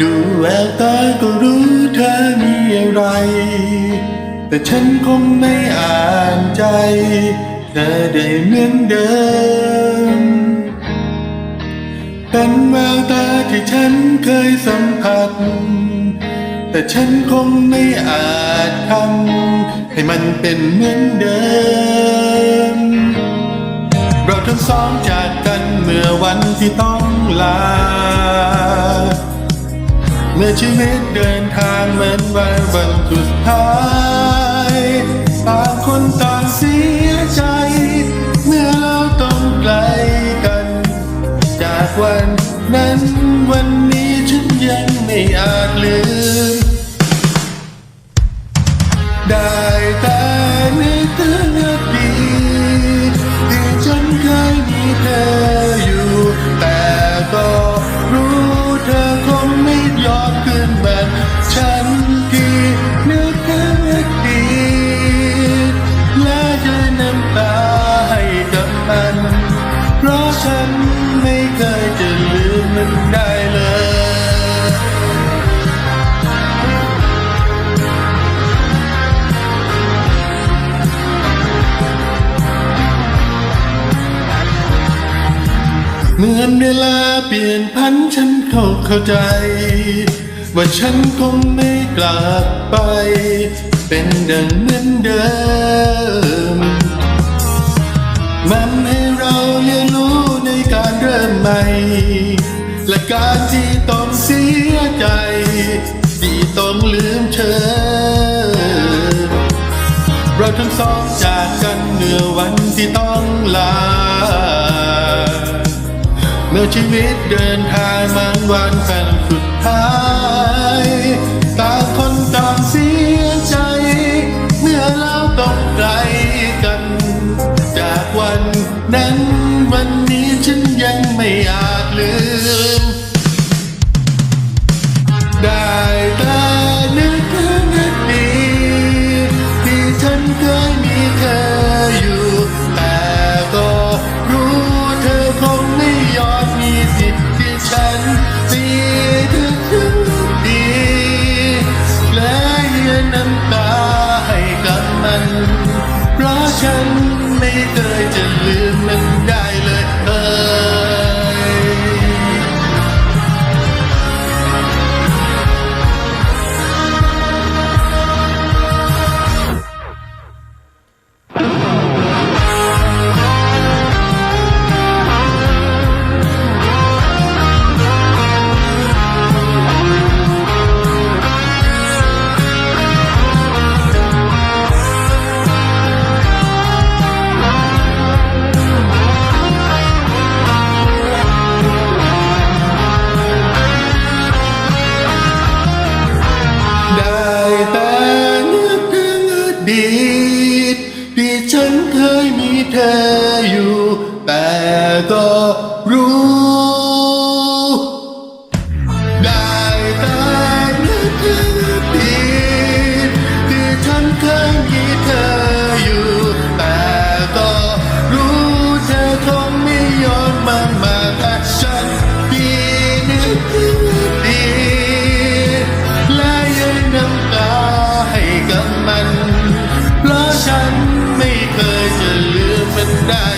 ดูแววตาก็รู้เธอมีอะไร แต่ฉันคงไม่อ่านใจ เธอได้เหมือนเดิม เป็นแววตาที่ฉันเคยสัมผัส แต่ฉันคงไม่อาจทำให้มันเป็นเหมือนเดิม เราทั้งสองจากกันเมื่อวันที่ต้องลา เมื่อชีวิตเดินทางเหมือนวันวันสุดท้ายต่างคนต่างเสียใจ เมื่อเราต้องไกลกัน จากวันนั้นวันนี้ฉันยังไม่อาจลืม ได้แต่นึกถึง เหมือนเวลาเปลี่ยนพันฉันเข้าเข้าใจ ว่าฉันคงไม่กลับไป เป็นดังเหมือนเดิม มันให้เราเรียนรู้ในการเริ่มใหม่ และการที่ต้องเสียใจ ที่ต้องลืมเธอ เราทั้งสองจากกันเมื่อวันที่ต้องลา มื่อชีวิตเดินทางมันวันแฟนสุดท้ายต่างคนต่างเสียใจ เมื่อเราต้องไกลกัน จากวันนั้นวันนี้ฉันยังไม่อาจลืม ได้แต่ ฉันไม่เคยจะลืมมันได้เลยเออายแต่นึกถึงอดีตที่ฉันเคยมีเธออยู่ แต่ก็รู้ die.